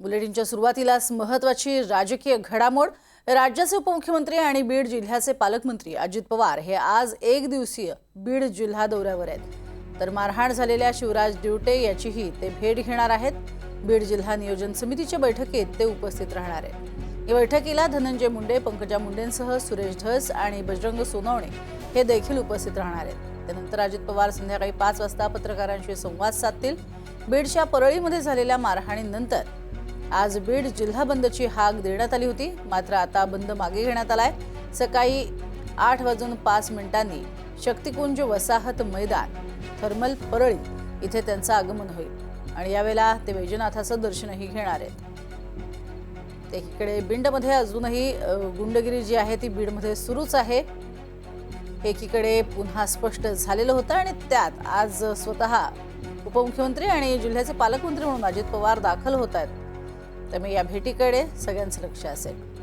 बुलेटिनच्या सुरुवातीलाच महत्वाची राजकीय घडामोड राज्याचे उपमुख्यमंत्री आणि बीड जिल्ह्याचे पालकमंत्री अजित पवार हे आज एक दिवसीय बीड जिल्हा दौऱ्यावर आहेत. तर मारहाण झालेल्या शिवराज दिवटे याचीही ते भेट घेणार आहेत. बीड जिल्हा नियोजन समितीच्या बैठकीत ते उपस्थित राहणार आहेत. या बैठकीला धनंजय मुंडे पंकजा मुंडेंसह सुरेश धस आणि बजरंग सोनवणे हे देखील उपस्थित राहणार आहेत. त्यानंतर अजित पवार संध्याकाळी पाच वाजता पत्रकारांशी संवाद साधतील. बीडच्या परळीमध्ये झालेल्या मारहाणीनंतर आज बीड जिल्हा बंदची हाक देण्यात आली होती. मात्र आता बंद मागे घेण्यात आलाय. सकाळी आठ वाजून पाच मिनिटांनी शक्तिकुंज वसाहत मैदान थर्मल परळी इथे त्यांचं आगमन होईल. आणि यावेळेला ते वैजनाथाचं दर्शनही घेणार आहेत. एकीकडे बिंडमध्ये अजूनही गुंडगिरी जी आहे ती बीडमध्ये सुरूच आहे. एकीकडे पुन्हा स्पष्ट झालेलं होतं आणि त्यात आज स्वतः उपमुख्यमंत्री आणि जिल्ह्याचे पालकमंत्री म्हणून अजित पवार दाखल होत आहेत. त्यामुळे या भेटीकडे सगळ्यांचं लक्ष असेल.